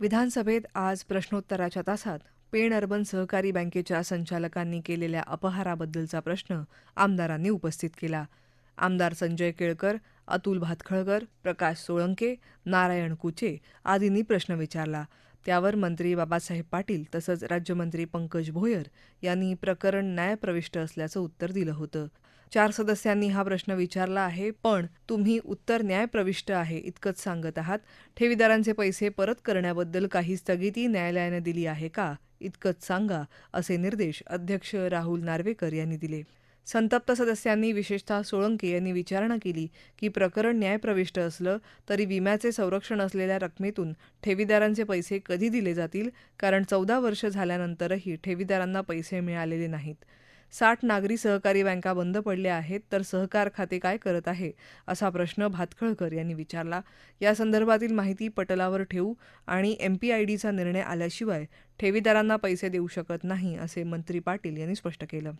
विधानसभेत आज प्रश्नोत्तराच्या तासात पेण अर्बन सहकारी बँकेच्या संचालकांनी केलेल्या अपहाराबद्दलचा प्रश्न आमदारांनी उपस्थित केला. आमदार संजय केळकर अतुल भातखळकर प्रकाश सोळंके नारायण कुचे आदींनी प्रश्न विचारला. त्यावर मंत्री बाबासाहेब पाटील तसंच राज्यमंत्री पंकज भोयर यांनी प्रकरण न्यायप्रविष्ट असल्याचं उत्तर दिलं होतं. चार सदस्यांनी हा प्रश्न विचारला आहे पण तुम्ही उत्तर न्याय प्रविष्ट आहे इतकंच सांगत आहात. ठेवीदारांचे पैसे परत करण्याबद्दल काही स्थगिती न्यायालयाने दिली आहे का? इतकंच सांगा असे निर्देश अध्यक्ष राहुल नार्वेकर यांनी दिले. संतप्त सदस्यांनी विशेषतः सोळंके यांनी विचारणा केली की प्रकरण न्यायप्रविष्ट असलं तरी विम्याचे संरक्षण असलेल्या रकमेतून ठेवीदारांचे पैसे कधी दिले जातील? कारण चौदा वर्ष झाल्यानंतरही ठेवीदारांना पैसे मिळालेले नाहीत. साठ नागरी सहकारी बँका बंद पडल्या आहेत तर सहकार खाते काय करत आहे? असा प्रश्न भातखळकर यांनी विचारला. या संदर्भातील माहिती पटलावर ठेवू आणि एम पी आय डीचा निर्णय आल्याशिवाय ठेवीदारांना पैसे देऊ शकत नाही असे मंत्री पाटील यांनी स्पष्ट केलं.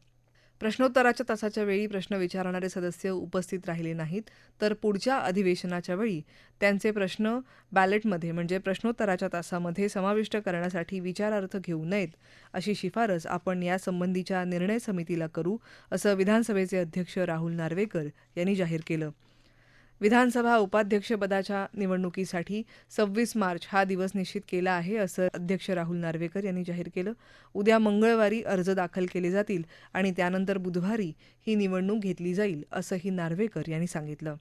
प्रश्नोत्तराच्या तासाच्या वेळी प्रश्न विचारणारे सदस्य उपस्थित राहिले नाहीत. तर पुढच्या अधिवेशनाच्या वेळी त्यांचे प्रश्न बॅलेटमध्ये म्हणजे प्रश्नोत्तराच्या तासामध्ये समाविष्ट करण्यासाठी विचारार्थ घेऊ नयेत अशी शिफारस आपण यासंबंधीच्या निर्णय समितीला करू असं विधानसभेचे अध्यक्ष राहुल नार्वेकर यांनी जाहीर केलं. विधानसभा उपाध्यक्षपदाच्या निवडणुकीसाठी सव्वीस मार्च हा दिवस निश्चित केला आहे असं अध्यक्ष राहुल नार्वेकर यांनी जाहीर केलं. उद्या मंगळवारी अर्ज दाखल केले जातील आणि त्यानंतर बुधवारी ही निवडणूक घेतली जाईल असंही नार्वेकर यांनी सांगितलं.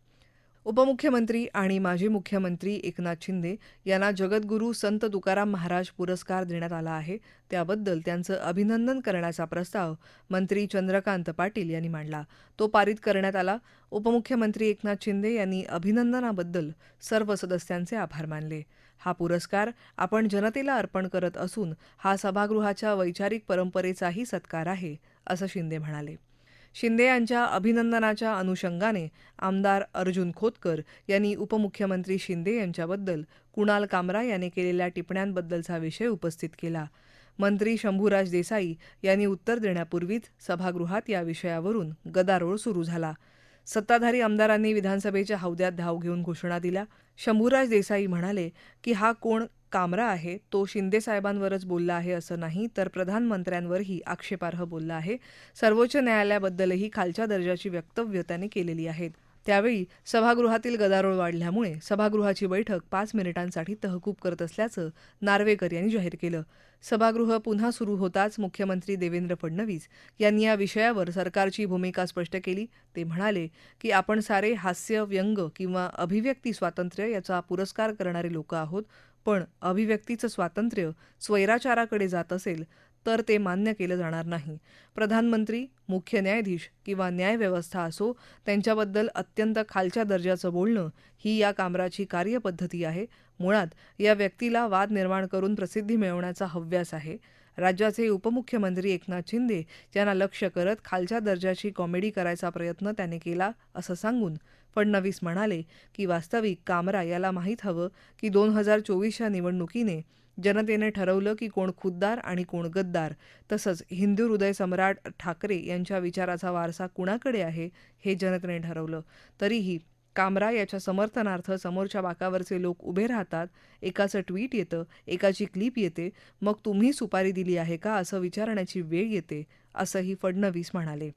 उपमुख्यमंत्री आणि माजी मुख्यमंत्री एकनाथ शिंदे यांना जगद्गुरू संत तुकाराम महाराज पुरस्कार देण्यात आला आहे. त्याबद्दल त्यांचं अभिनंदन करण्याचा प्रस्ताव मंत्री चंद्रकांत पाटील यांनी मांडला. तो पारित करण्यात आला. उपमुख्यमंत्री एकनाथ शिंदे यांनी अभिनंदनाबद्दल सर्व सदस्यांचे आभार मानले. हा पुरस्कार आपण जनतेला अर्पण करत असून हा सभागृहाच्या वैचारिक परंपरेचाही सत्कार आहे असं शिंदे म्हणाले. शिंदे यांच्या अभिनंदनाच्या अनुषंगाने आमदार अर्जुन खोतकर यांनी उपमुख्यमंत्री शिंदे यांच्याबद्दल कुणाल कामरा यांनी केलेल्या टिप्पण्यांबद्दलचा विषय उपस्थित केला. मंत्री शंभूराज देसाई यांनी उत्तर देण्यापूर्वीच सभागृहात या विषयावरून गदारोळ सुरू झाला. सत्ताधारी आमदारांनी विधानसभेच्या हौद्यात धाव घेऊन घोषणा दिल्या. शंभूराज देसाई म्हणाले की हा कोण कामरा आहे? तो शिंदेसाहेबांवरच बोलला आहे असं नाही तर प्रधानमंत्र्यांवरही आक्षेपार्ह बोलला आहे. सर्वोच्च न्यायालयाबद्दलही खालच्या दर्जाची वक्तव्य त्यांनी केलेली आहेत. त्यावेळी सभागृहातील गदारोळ वाढल्यामुळे सभागृहाची बैठक पाच मिनिटांसाठी तहकूब करत असल्याचं नार्वेकर यांनी जाहीर केलं. सभागृह पुन्हा सुरू होताच मुख्यमंत्री देवेंद्र फडणवीस यांनी या विषयावर सरकारची भूमिका स्पष्ट केली. ते म्हणाले की आपण सारे हास्य व्यंग किंवा अभिव्यक्ती स्वातंत्र्य याचा पुरस्कार करणारे लोक आहोत पण अभिव्यक्तीचं स्वातंत्र्य स्वैराचाराकडे जात असेल तर ते मान्य केलं जाणार नाही. प्रधानमंत्री मुख्य न्यायाधीश किंवा न्यायव्यवस्था असो त्यांच्याबद्दल अत्यंत खालच्या दर्जाचं बोलणं ही या कामराची कार्यपद्धती आहे. मुळात या व्यक्तीला वाद निर्माण करून प्रसिद्धी मिळवण्याचा हव्यास आहे. राज्याचे उपमुख्यमंत्री एकनाथ शिंदे यांना लक्ष करत खालच्या दर्जाची कॉमेडी करायचा प्रयत्न त्याने केला असं सांगून फडणवीस म्हणाले की वास्तविक कामरा याला माहीत हवं की दोन हजार चोवीसच्या निवडणुकीने जनतेने ठरवलं की कोण खुद्दार आणि कोण गद्दार. तसंच हिंदू हृदय सम्राट ठाकरे यांच्या विचाराचा वारसा कुणाकडे आहे हे जनतेने ठरवलं. तरीही कामरा याच्या समर्थनार्थ समोरच्या बाकावरचे लोक उभे राहतात. एकाचं ट्विट येतं एकाची क्लिप येते. मग तुम्ही सुपारी दिली आहे का असं विचारण्याची वेळ येते असंही फडणवीस म्हणाले.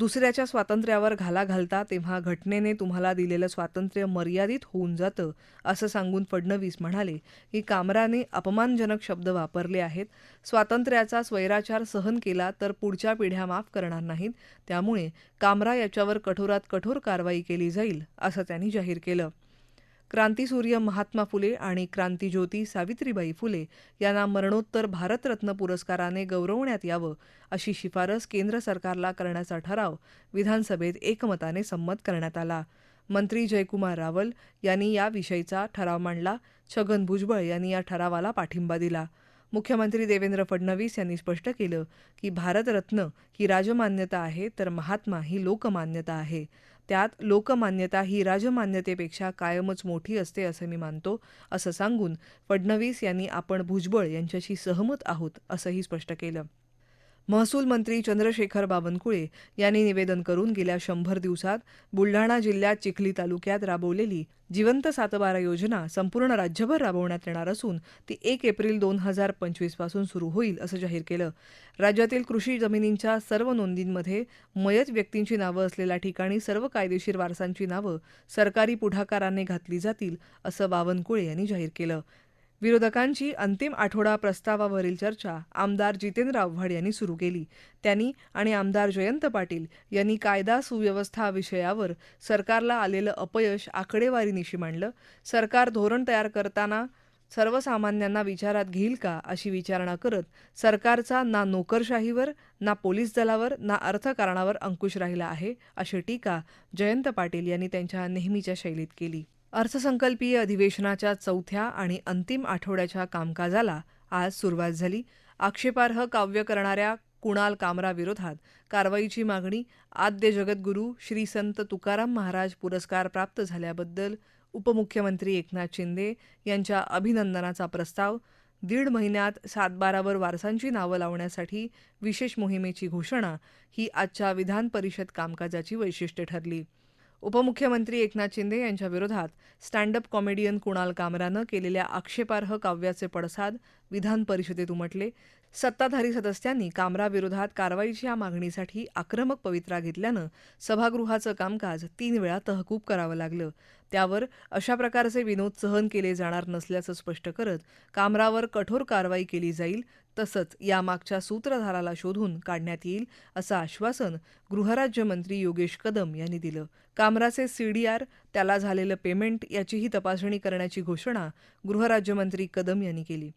दुसऱ्याच्या स्वातंत्र्यावर घाला घालता तेव्हा घटनेने तुम्हाला दिलेलं स्वातंत्र्य मर्यादित होऊन जातं असं सांगून फडणवीस म्हणाले. की कामराने अपमानजनक शब्द वापरले आहेत. स्वातंत्र्याचा स्वैराचार सहन केला तर पुढच्या पिढ्या माफ करणार नाहीत. त्यामुळे कामरा याच्यावर कठोरात कठोर कारवाई केली जाईल असं त्यांनी जाहीर केलं. क्रांतीसूर्य महात्मा फुले आणि क्रांतीज्योती सावित्रीबाई फुले यांना मरणोत्तर भारतरत्न पुरस्काराने गौरवण्यात यावं अशी शिफारस केंद्र सरकारला करण्याचा ठराव विधानसभेत एकमताने संमत करण्यात आला. मंत्री जयकुमार रावल यांनी याविषयीचा ठराव मांडला. छगन भुजबळ यांनी या ठरावाला पाठिंबा दिला. मुख्यमंत्री देवेंद्र फडणवीस यांनी स्पष्ट केलं की भारतरत्न ही राजमान्यता आहे तर महात्मा ही लोकमान्यता आहे. त्यात लोकमान्यता ही राजमान्यतेपेक्षा कायमच मोठी असते असं मी मानतो असं सांगून फडणवीस यांनी आपण भुजबळ यांच्याशी सहमत आहोत असंही स्पष्ट केलं. महसूल मंत्री चंद्रशेखर बावनकुळे यांनी निवेदन करून गेल्या शंभर दिवसात बुलढाणा जिल्ह्यात चिखली तालुक्यात राबवलेली जिवंत सातबारा योजना संपूर्ण राज्यभर राबवण्यात येणार असून ती एक एप्रिल दोन हजार पंचवीसपासून सुरू होईल असं जाहीर केलं. राज्यातील कृषी जमिनींच्या सर्व नोंदींमध्ये मयत व्यक्तींची नावं असलेल्या ठिकाणी सर्व कायदेशीर वारसांची नावं सरकारी पुढाकाराने घातली जातील असं बावनकुळे यांनी जाहीर केलं. विरोधकांची अंतिम आठवडा प्रस्तावावरील चर्चा आमदार जितेंद्र आव्हाड यांनी सुरू केली. त्यांनी आणि आमदार जयंत पाटील यांनी कायदा सुव्यवस्था विषयावर सरकारला आलेलं अपयश आकडेवारीनिशी मांडलं. सरकार धोरण तयार करताना सर्वसामान्यांना विचारात घेईल का अशी विचारणा करत सरकारचा ना नोकरशाहीवर ना पोलीस दलावर ना अर्थकारणावर अंकुश राहिला आहे अशी टीका जयंत पाटील यांनी त्यांच्या नेहमीच्या शैलीत केली. अर्थसंकल्पीय अधिवेशनाच्या चौथ्या आणि अंतिम आठवड्याच्या कामकाजाला आज सुरुवात झाली. आक्षेपार्ह काव्य करणाऱ्या कुणाल कामराविरोधात कारवाईची मागणी आद्य जगद्गुरू श्री संत तुकाराम महाराज पुरस्कार प्राप्त झाल्याबद्दल उपमुख्यमंत्री एकनाथ शिंदे यांच्या अभिनंदनाचा प्रस्ताव दीड महिन्यात सातबारावर वारसांची नावं लावण्यासाठी विशेष मोहिमेची घोषणा ही आजच्या विधान परिषद कामकाजाची वैशिष्ट्ये ठरली. उपमुख्यमंत्री एकनाथ शिंदे यांच्या विरोधात स्टँडअप कॉमेडियन कुणाल कामरानं केलेल्या आक्षेपार्ह काव्याचे पडसाद विधान परिषदेत उमटले. सत्ताधारी सदस्यांनी कामराविरोधात कारवाईच्या मागणीसाठी आक्रमक पवित्रा घेतल्यानं सभागृहाचं कामकाज तीन वेळा तहकूब करावं लागलं. त्यावर अशा प्रकारचे विनोद सहन केले जाणार नसल्याचं स्पष्ट करत कामरावर कठोर कारवाई केली जाईल तसंच यामागच्या सूत्रधाराला शोधून काढण्यात येईल असं आश्वासन गृहराज्यमंत्री योगेश कदम यांनी दिलं. कामराचे सीडीआर त्याला झालेलं पेमेंट याचीही तपासणी करण्याची घोषणा गृहराज्यमंत्री कदम यांनी केली.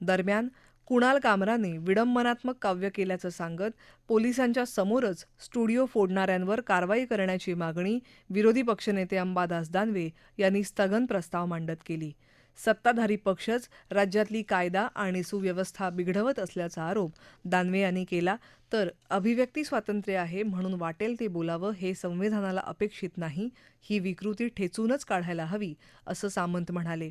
दरम्यान कुणाल कामराने विडंबनात्मक काव्य केल्याचं सांगत पोलिसांच्या समोरच स्टुडिओ फोडणाऱ्यांवर कारवाई करण्याची मागणी विरोधी पक्षनेते अंबादास दानवे यांनी स्थगन प्रस्ताव मांडत केली. सत्ताधारी पक्षच राज्यातली कायदा आणि सुव्यवस्था बिघडवत असल्याचा आरोप दानवे यांनी केला. तर अभिव्यक्ती स्वातंत्र्य आहे म्हणून वाटेल ते बोलावं हे संविधानाला अपेक्षित नाही ही विकृती ठेचूनच काढायला हवी असं सामंत म्हणाले.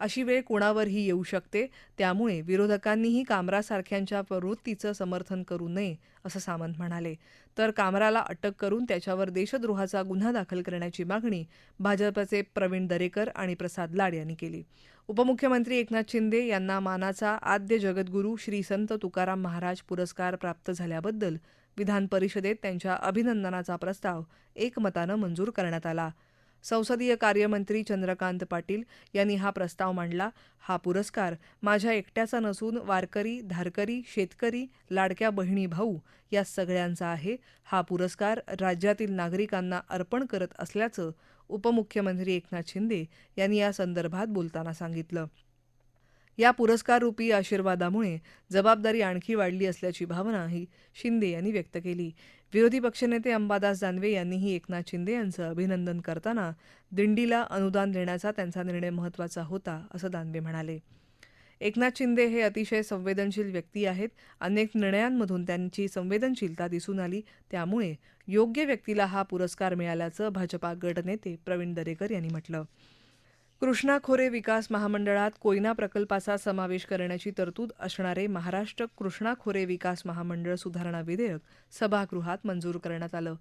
अशी वेळ कोणावरही येऊ शकते. त्यामुळे विरोधकांनीही कामरासारख्यांच्या प्रवृत्तीचं समर्थन करू नये असं सामंत म्हणाले. तर कामराला अटक करून त्याच्यावर देशद्रोहाचा गुन्हा दाखल करण्याची मागणी भाजपचे प्रवीण दरेकर आणि प्रसाद लाड यांनी केली. उपमुख्यमंत्री एकनाथ शिंदे यांना मानाचा आद्य जगद्गुरू श्री संत तुकाराम महाराज पुरस्कार प्राप्त झाल्याबद्दल विधान परिषदेत त्यांच्या अभिनंदनाचा प्रस्ताव एकमतानं मंजूर करण्यात आला. संसदीय कार्यमंत्री चंद्रकांत पाटील यांनी हा प्रस्ताव मांडला. हा पुरस्कार माझ्या एकट्याचा नसून वारकरी धारकरी शेतकरी लाडक्या बहिणी भाऊ या सगळ्यांचा आहे. हा पुरस्कार राज्यातील नागरिकांना अर्पण करत असल्याचं उपमुख्यमंत्री एकनाथ शिंदे यांनी या संदर्भात बोलताना सांगितलं. या पुरस्काररूपी आशीर्वादामुळे जबाबदारी आणखी वाढली असल्याची भावनाही शिंदे यांनी व्यक्त केली. विरोधी पक्षनेते अंबादास दानवे यांनीही एकनाथ शिंदे यांचं अभिनंदन करताना दिंडीला अनुदान देण्याचा त्यांचा निर्णय महत्त्वाचा होता असं दानवे म्हणाले. एकनाथ शिंदे हे अतिशय संवेदनशील व्यक्ती आहेत. अनेक निर्णयांमधून त्यांची संवेदनशीलता दिसून आली. त्यामुळे योग्य व्यक्तीला हा पुरस्कार मिळाल्याचं भाजपा गटनेते प्रवीण दरेकर यांनी म्हटलं. कृष्णा खोरे विकास महामंडळात कोयना प्रकल्पाचा समावेश करण्याची तरतूद असणारे महाराष्ट्र कृष्णा खोरे विकास महामंडळ सुधारणा विधेयक सभागृहात मंजूर करण्यात आलं.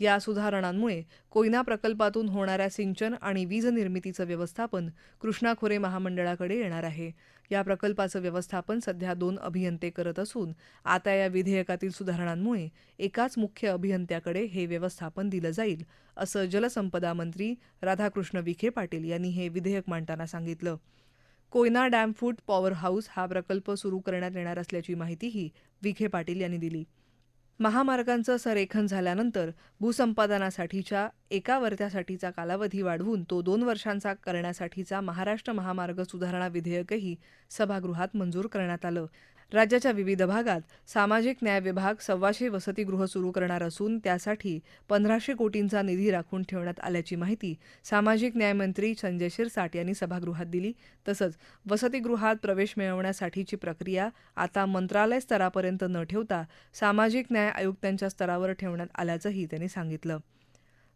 या सुधारणांमुळे कोयना प्रकल्पातून होणाऱ्या सिंचन आणि वीज निर्मितीचं व्यवस्थापन कृष्णा खोरे महामंडळाकडे येणार आहे. या प्रकल्पाचं व्यवस्थापन सध्या दोन अभियंते करत असून आता या विधेयकातील सुधारणांमुळे एकाच मुख्य अभियंत्याकडे हे व्यवस्थापन दिलं जाईल असं जलसंपदा मंत्री राधाकृष्ण विखे पाटील यांनी हे विधेयक मांडताना सांगितलं. कोयना डॅमफूट पॉवर हाऊस हा प्रकल्प सुरू करण्यात येणार असल्याची माहितीही विखे पाटील यांनी दिली. महामार्गांचं संरेखन झाल्यानंतर भूसंपादनासाठीच्या एका वर्त्यासाठीचा कालावधी वाढवून तो दोन वर्षांचा करण्यासाठीचा महाराष्ट्र महामार्ग सुधारणा विधेयकही सभागृहात मंजूर करण्यात आलं. राज्याच्या विविध भागात सामाजिक न्याय विभाग सव्वाशे वसतिगृह सुरू करणार असून त्यासाठी पंधराशे कोटींचा निधी राखून ठेवण्यात आल्याची माहिती सामाजिक न्यायमंत्री संजय शिरसाट यांनी सभागृहात दिली. तसंच वसतिगृहात प्रवेश मिळवण्यासाठीची प्रक्रिया आता मंत्रालय स्तरापर्यंत न ठेवता सामाजिक न्याय आयुक्तांच्या स्तरावर ठेवण्यात आल्याचंही त्यांनी सांगितलं.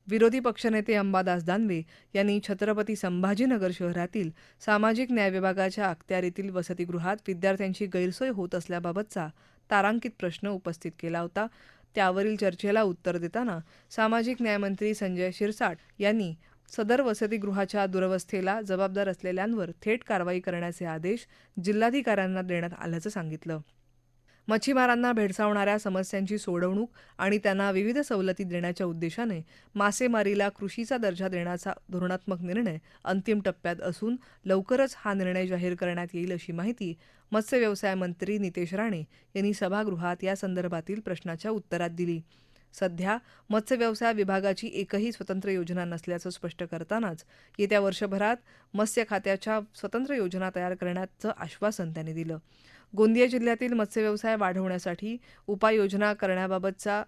विरोधी पक्षनेते अंबादास दानवे यांनी छत्रपती संभाजीनगर शहरातील सामाजिक न्याय विभागाच्या अखत्यारीतील वसतिगृहात विद्यार्थ्यांची गैरसोय होत असल्याबाबतचा तारांकित प्रश्न उपस्थित केला होता. त्यावरील चर्चेला उत्तर देताना सामाजिक न्यायमंत्री संजय शिरसाट यांनी सदर वसतिगृहाच्या दुरवस्थेला जबाबदार असलेल्यांवर थेट कारवाई करण्याचे आदेश जिल्हाधिकाऱ्यांना देण्यात आल्याचं सांगितलं. मच्छीमारांना भेडसावणाऱ्या समस्यांची सोडवणूक आणि त्यांना विविध सवलती देण्याच्या उद्देशाने मासेमारीला कृषीचा दर्जा देण्याचा धोरणात्मक निर्णय अंतिम टप्प्यात असून लवकरच हा निर्णय जाहीर करण्यात येईल अशी माहिती मत्स्य व्यवसाय मंत्री नितेश राणे यांनी सभागृहात या संदर्भातील प्रश्नाच्या उत्तरात दिली. सध्या मत्स्यव्यवसाय विभागाची एकही स्वतंत्र योजना नसल्याचं स्पष्ट करतानाच येत्या वर्षभरात मत्स्य खात्याच्या स्वतंत्र योजना तयार करण्याचं आश्वासन त्यांनी दिलं. गोंदिया जिल्ह्यातील मत्स्यव्यवसाय वाढवण्यासाठी उपाययोजना करण्याबाबतचा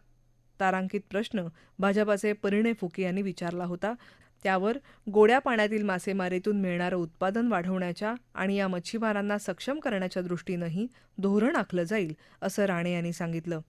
तारांकित प्रश्न भाजपाचे परिणय फुके यांनी विचारला होता. त्यावर गोड्या पाण्यातील मासेमारीतून मिळणारं उत्पादन वाढवण्याच्या आणि या मच्छीमारांना सक्षम करण्याच्या दृष्टीनंही धोरण आखलं जाईल असं राणे यांनी सांगितलं.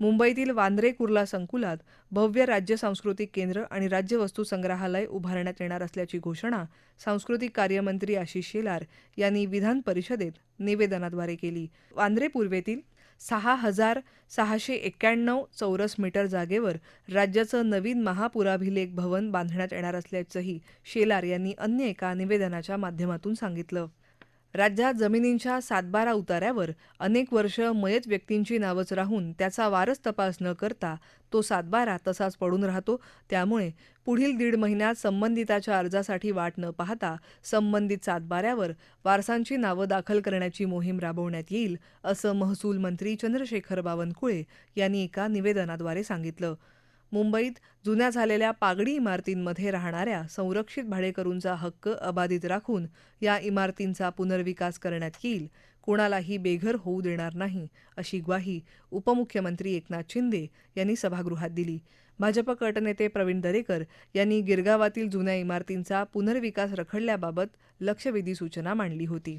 मुंबईतील वांद्रे कुर्ला संकुलात भव्य राज्य सांस्कृतिक केंद्र आणि राज्य वस्तू संग्रहालय उभारण्यात येणार असल्याची घोषणा सांस्कृतिक कार्यमंत्री आशिष शेलार यांनी विधान परिषदेत निवेदनाद्वारे केली. वांद्रे पूर्वेतील सहा हजार सहाशे एक्क्याण्णव चौरस मीटर जागेवर राज्याचं नवीन महापुराभिलेख भवन बांधण्यात येणार असल्याचंही शेलार यांनी अन्य एका निवेदनाच्या माध्यमातून सांगितलं. राज्यात जमिनींच्या सातबारा उताऱ्यावर अनेक वर्ष मयत व्यक्तींची नावच राहून त्याचा वारस तपास न करता तो सातबारा तसाच पडून राहतो. त्यामुळे पुढील दीड महिन्यात संबंधिताच्या अर्जासाठी वाट न पाहता संबंधित सातबाऱ्यावर वारसांची नावं दाखल करण्याची मोहीम राबवण्यात येईल असं महसूल मंत्री चंद्रशेखर बावनकुळे यांनी एका निवेदनाद्वारे सांगितलं. मुंबईत जुन्या झालेल्या पागडी इमारतींमध्ये राहणाऱ्या संरक्षित भाडेकरूंचा हक्क अबाधित राखून या इमारतींचा पुनर्विकास करण्यात येईल. कोणालाही बेघर होऊ देणार नाही अशी ग्वाही उपमुख्यमंत्री एकनाथ शिंदे यांनी सभागृहात दिली. भाजप गटनेते प्रवीण दरेकर यांनी गिरगावातील जुन्या इमारतींचा पुनर्विकास रखडल्याबाबत लक्षवेधी सूचना मांडली होती.